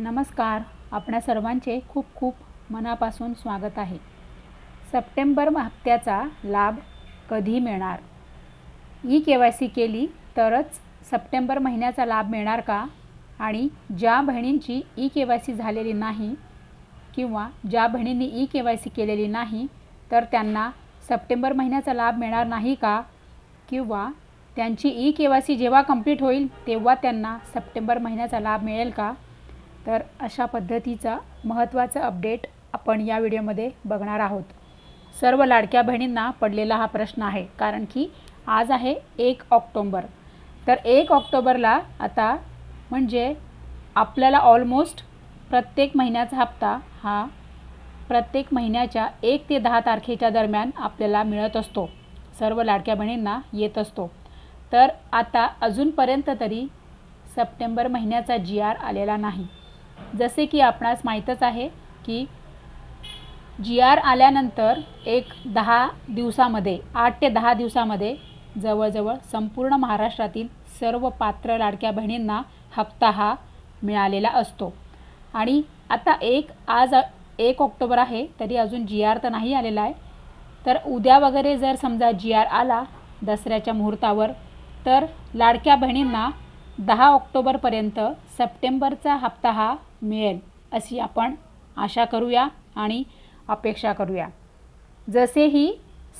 नमस्कार. आपणा सर्वांचे खूप खूप मनापासून स्वागत आहे. सप्टेंबर हप्त्याचा लाभ कधी मिळणार? ई के वाय सी केली तरच सप्टेंबर महिन्याचा लाभ मिळणार का? आणि ज्या बहिणींची ई के वाय सी झालेली नाही किंवा ज्या बहिणींनी ई के वाय सी केलेली नाही तर त्यांना सप्टेंबर महिन्याचा लाभ मिळणार नाही का? किंवा त्यांची ई के वाय सी जेव्हा कंप्लीट होईल तेव्हा त्यांना सप्टेंबर महिन्याचा लाभ मिळेल का? तर अशा पद्धतीचा महत्त्वाचा अपडेट आपण या व्हिडिओमध्ये बघणार आहोत. सर्व लाडक्या बहिणींना पडलेला हा प्रश्न आहे कारण की आज आहे एक ऑक्टोंबर. तर एक ऑक्टोबरला आता म्हणजे आपल्याला ऑलमोस्ट प्रत्येक महिन्याचा हप्ता हा प्रत्येक महिन्याच्या एक ते दहा तारखेच्या दरम्यान आपल्याला मिळत असतो. सर्व लाडक्या बहिणींना येत असतो. तर आता अजूनपर्यंत तरी सप्टेंबर महिन्याचा जी आर आलेला नाही. जसे की आपणास माहीतच आहे की जी आर आल्यानंतर एक दहा दिवसामध्ये आठ ते दहा दिवसामध्ये जवळजवळ संपूर्ण महाराष्ट्रातील सर्व पात्र लाडक्या बहिणींना हप्ता हा मिळालेला असतो. आणि आता एक आज एक ऑक्टोबर आहे तरी अजून जी आर तर नाही आलेला आहे. तर उद्या वगैरे जर समजा जी आर आला दसऱ्याच्या मुहूर्तावर तर लाडक्या बहिणींना दहा ऑक्टोबरपर्यंत सप्टेंबरचा हप्ता हा मिळेल अशी आपण आशा करूया आणि अपेक्षा करूया. जसेही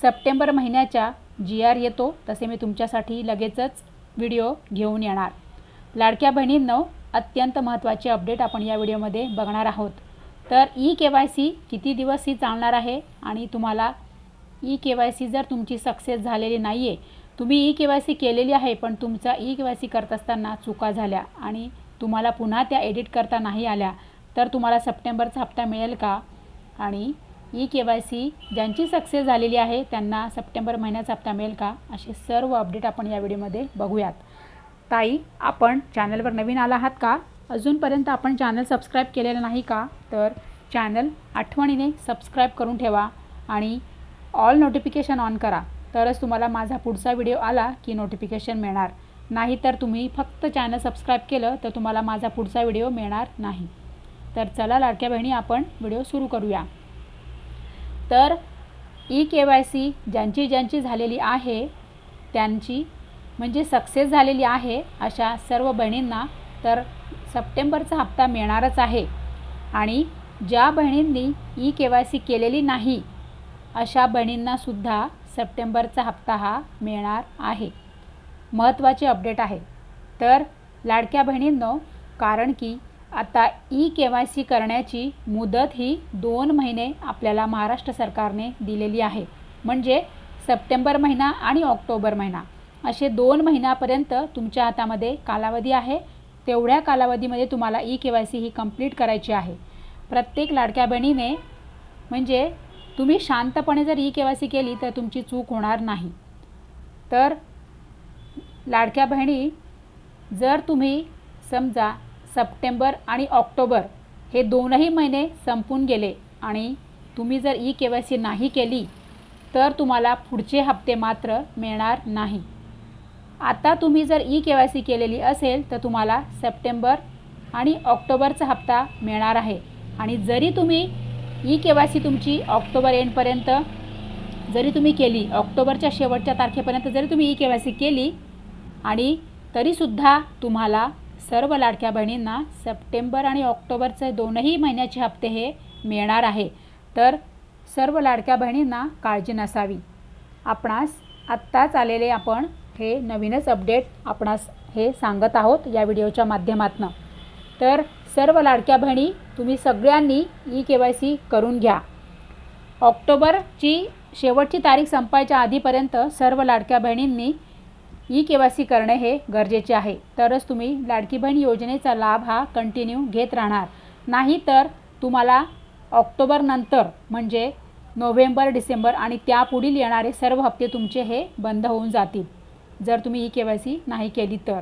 सप्टेंबर महिन्याच्या जी आर येतो तसे मी तुमच्यासाठी लगेचच व्हिडिओ घेऊन येणार. लाडक्या बहिणींनो अत्यंत महत्त्वाचे अपडेट आपण या व्हिडिओमध्ये बघणार आहोत. तर ई के वाय सी किती दिवस ही चालणार आहे आणि तुम्हाला ई के वाय सी जर तुमची सक्सेस झालेली नाही आहे तुम्ही ई के वाय सी केलेली आहे पण तुमचा ई के वाय सी करत असताना चुका झाल्या आणि तुम्हाला पुन्हा त्या एडिट करता नाही आल्या तर तुम्हाला सप्टेंबरचा हप्ता मिळेल का? आणि ई के वाय सी ज्यांची सक्सेस झालेली आहे त्यांना सप्टेंबर महिन्याचा हप्ता मिळेल का? असे सर्व अपडेट आपण या व्हिडिओमध्ये बघूयात. ताई आपण चॅनलवर नवीन आला आहात का? अजूनपर्यंत आपण चॅनल सबस्क्राईब केलेलं नाही का? तर चॅनल आठवणीने सबस्क्राईब करून ठेवा आणि ऑल नोटिफिकेशन ऑन करा. तरच तुम्हाला माझा पुढचा व्हिडिओ आला की नोटिफिकेशन मिळणार. नाही तर तुम्ही फक्त चॅनल सबस्क्राईब केलं तर तुम्हाला माझा पुढचा व्हिडिओ मिळणार नाही. तर चला लाडक्या बहिणी आपण व्हिडिओ सुरू करूया. तर ई के वाय सी ज्यांची ज्यांची झालेली आहे त्यांची म्हणजे सक्सेस झालेली आहे अशा सर्व बहिणींना तर सप्टेंबरचा हप्ता मिळणारच आहे. आणि ज्या बहिणींनी ई के वाय सी केलेली नाही अशा बहिणींनासुद्धा सप्टेंबरचा हप्ता हा मिळणार आहे. महत्त्वाचे अपडेट आहे. तर लाडक्या बहिणींनो कारण की आता ई के वाय सी करण्याची मुदत ही दोन महिने आपल्याला महाराष्ट्र सरकारने दिलेली आहे. म्हणजे सप्टेंबर महिना आणि ऑक्टोबर महिना. असे दोन महिन्यापर्यंत तुमच्या हातामध्ये कालावधी आहे. तेवढ्या कालावधीमध्ये तुम्हाला ई के वाय सी ही कंप्लीट करायची आहे. प्रत्येक लाडक्या बहिणीने म्हणजे तुम्ही शांतपणे जर ई के वाय सी केली तर तुमची चूक होणार नाही. तर लाडक्या बहिणी जर तुम्ही समजा सप्टेंबर आणि ऑक्टोबर हे दोनही महिने संपून गेले आणि तुम्ही जर ई के वाय सी नाही केली तर तुम्हाला पुढचे हप्ते मात्र मिळणार नाही. आता तुम्ही जर ई के वाय सी केलेली असेल तर तुम्हाला सप्टेंबर आणि ऑक्टोबरचा हप्ता मिळणार आहे. आणि जरी तुम्ही ई के वाय सी तुमची ऑक्टोबर एंडपर्यंत जरी तुम्ही केली ऑक्टोबरच्या शेवटच्या तारखेपर्यंत जरी तुम्ही ई के वाय सी केली आणि तरीसुद्धा तुम्हाला सर्व लाडक्या बहिणींना सप्टेंबर आणि ऑक्टोबरचे दोनही महिन्याचे हप्ते हे मिळणार आहे. तर सर्व लाडक्या बहिणींना काळजी नसावी. आपणास आत्ताच आलेले आपण हे नवीनच अपडेट आपणास हे सांगत आहोत या व्हिडिओच्या माध्यमातून. तर सर्व लाडक्या बहिणी तुम्ही सगळ्यांनी ई के वाय सी करून घ्या. ऑक्टोबरची शेवटची तारीख संपायच्या आधीपर्यंत सर्व लाडक्या बहिणींनी ई के वाय सी करणे हे गरजेचे आहे. तरच तुम्ही लाडकी बहीण योजनेचा लाभ हा कंटिन्यू घेत राहणार. नाही तर तुम्हाला ऑक्टोबरनंतर म्हणजे नोव्हेंबर डिसेंबर आणि त्यापुढील येणारे सर्व हप्ते तुमचे हे बंद होऊन जातील जर तुम्ही ई के वाय सी नाही केली तर.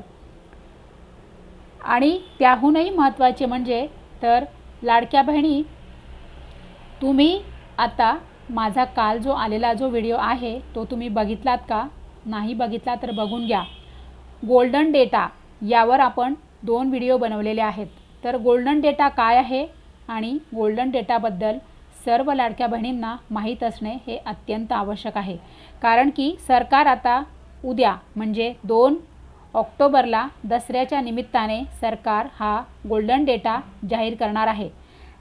आणि त्याहूनही महत्त्वाचे म्हणजे तर लाडक्या बहिणी तुम्ही आता माझा काल जो आलेला जो व्हिडिओ आहे तो तुम्ही बघितलात का? नाही बघितला तर बघून घ्या. गोल्डन डेटा यावर आपण दोन व्हिडिओ बनवलेले आहेत. तर गोल्डन डेटा काय आहे आणि गोल्डन डेटाबद्दल सर्व लाडक्या बहिणींना माहीत असणे हे अत्यंत आवश्यक आहे. कारण की सरकार आता उद्या म्हणजे दोन ऑक्टोबरला दसऱ्याच्या निमित्ताने सरकार हा गोल्डन डेटा जाहीर करणार आहे.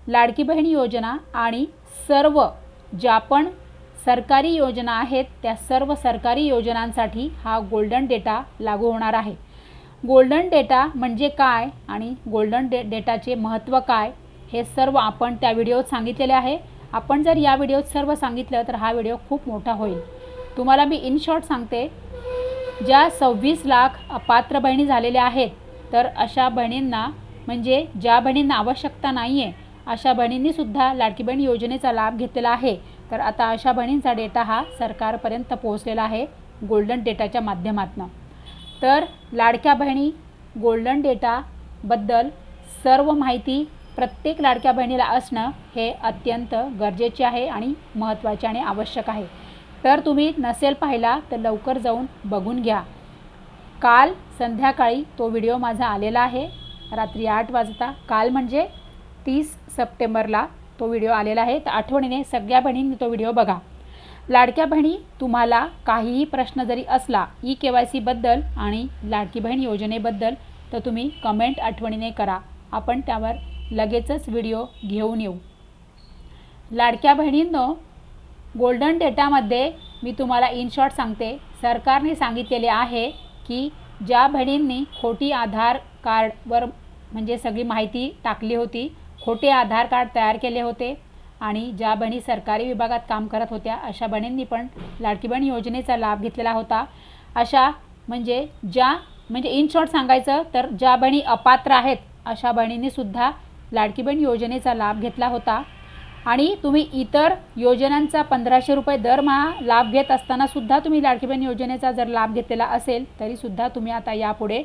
लाडकी बहीण योजना आणि सर्व ज्या पण सरकारी योजना आहेत त्या सर्व सरकारी योजनांसाठी हा गोल्डन डेटा लागू होणार आहे. गोल्डन डेटा म्हणजे काय आणि गोल्डन डे डेटाचे महत्त्व काय हे सर्व आपण त्या व्हिडिओत सांगितलेले आहे. आपण जर या व्हिडिओत सर्व सांगितलं तर हा व्हिडिओ खूप मोठा होईल. तुम्हाला मी इन शॉर्ट सांगते ज्या सव्वीस लाख अपात्र बहिणी झालेल्या आहेत तर अशा बहिणींना म्हणजे ज्या बहिणींना आवश्यकता नाही आहे अशा बहिणींनीसुद्धा लाडकी बहीण योजनेचा लाभ घेतलेला आहे. तर आता अशा बहिणींचा डेटा हा सरकारपर्यंत पोहोचलेला आहे गोल्डन डेटाच्या माध्यमातून. तर लाडक्या बहिणी गोल्डन डेटाबद्दल सर्व माहिती प्रत्येक लाडक्या बहिणीला असणं हे अत्यंत गरजेचे आहे आणि महत्त्वाचे आणि आवश्यक आहे. तर तुम्ही नसेल पाहिला तर लवकर जाऊन बघून घ्या. काल संध्याकाळी तो व्हिडिओ माझा आलेला आहे. रात्री आठ वाजता. काल म्हणजे तीस सप्टेंबरला. तो व्हिडिओ आलेला आहे. तर आठवणीने सगळ्या बहिणींनी तो व्हिडिओ बघा. लाडक्या बहिणी तुम्हाला काहीही प्रश्न जरी असला ई के वाय सीबद्दल आणि लाडकी बहीण योजनेबद्दल तर तुम्ही कमेंट आठवणीने करा. आपण त्यावर लगेचच व्हिडिओ घेऊन येऊ. लाडक्या बहिणींनो गोल्डन डेटामध्ये मी तुम्हाला इन शॉर्ट सांगते. सरकारने सांगितलेले आहे की ज्या बहिणींनी खोटी आधार कार्डवर म्हणजे सगळी माहिती टाकली होती खोटे आधार कार्ड तयार केले होते आणि ज्या बहिणी सरकारी विभागात काम करत होत्या अशा बहिणींनी पण लाडकी बहीण योजनेचा लाभ घेतलेला होता. अशा म्हणजे ज्या म्हणजे इन शॉर्ट सांगायचं तर ज्या बहिणी अपात्र आहेत अशा बहिणींनीसुद्धा लाडकी बहीण योजनेचा लाभ घेतला होता. आणि तुम्ही इतर योजनांचा पंधराशे रुपये दरमहा लाभ घेत असतानासुद्धा तुम्ही लाडकी बहीण योजनेचा जर लाभ घेतलेला असेल तरीसुद्धा तुम्ही आता यापुढे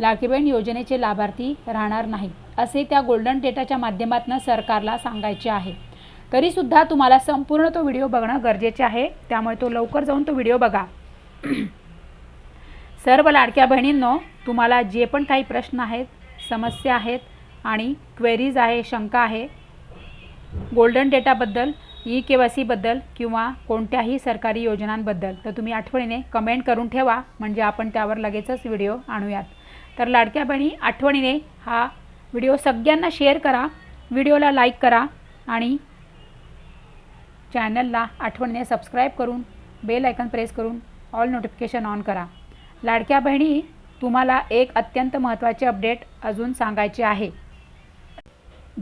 लाडकी बहीण योजनेचे लाभार्थी राहणार नाही. असे त्या गोल्डन डेटाच्या माध्यमातून सरकारला सांगायचे आहे. तरीसुद्धा तुम्हाला संपूर्ण तो व्हिडिओ बघणं गरजेचे आहे. त्यामुळे तो लवकर जाऊन तो व्हिडिओ बघा. सर्व लाडक्या बहिणींनो तुम्हाला जे पण काही प्रश्न आहेत समस्या आहेत आणि क्वेरीज आहे शंका आहे गोल्डन डेटाबद्दल ई के वाय सीबद्दल किंवा कोणत्याही सरकारी योजनांबद्दल तर तुम्ही आठवणीने कमेंट करून ठेवा. म्हणजे आपण त्यावर लगेचच व्हिडिओ आणूयात. तर लाडक्या बहिणी आठवणीने हा व्हिडिओ सगळ्यांना शेअर करा व्हिडिओला लाईक करा आणि चॅनलला आठवणीने सबस्क्राईब करून बेल आयकन प्रेस करून ऑल नोटिफिकेशन ऑन करा. लाडक्या बहिणी तुम्हाला एक अत्यंत महत्त्वाचे अपडेट अजून सांगायचे आहे.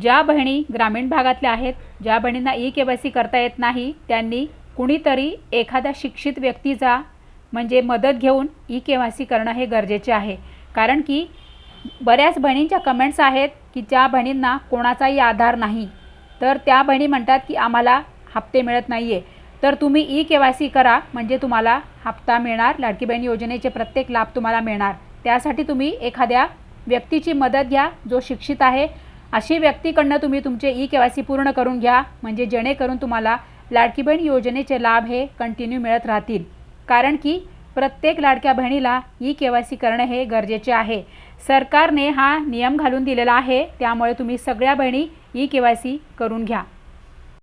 ज्या बहिणी ग्रामीण भागातल्या आहेत ज्या बहिणींना ई के वाय सी करता येत नाही त्यांनी कुणीतरी एखाद्या शिक्षित व्यक्तीचा म्हणजे मदत घेऊन ई के वाय सी करणं हे गरजेचे आहे. कारण की बऱ्याच बहिणींच्या कमेंट्स आहेत की ज्या बहिणींना कोणाचाही आधार नाही तर त्या बहिणी म्हणतात की आम्हाला हप्ते मिळत नाही आहे तर तुम्ही ई के वाय सी करा म्हणजे तुम्हाला हप्ता मिळणार लाडकी बहीण योजनेचे प्रत्येक लाभ तुम्हाला मिळणार. त्यासाठी तुम्ही एखाद्या व्यक्तीची मदत घ्या जो शिक्षित आहे. अशी व्यक्तीकडनं तुम्ही तुमचे ई के वाय सी पूर्ण करून घ्या म्हणजे जेणेकरून तुम्हाला लाडकी बहीण योजनेचे लाभ हे कंटिन्यू मिळत राहतील. कारण की प्रत्येक लाडक्या बहिणीला ई के वाय सी करणं हे गरजेचे आहे. सरकारने हा नियम घालून दिलेला आहे. त्यामुळे तुम्ही सगळ्या बहिणी ई के वाय सी करून घ्या.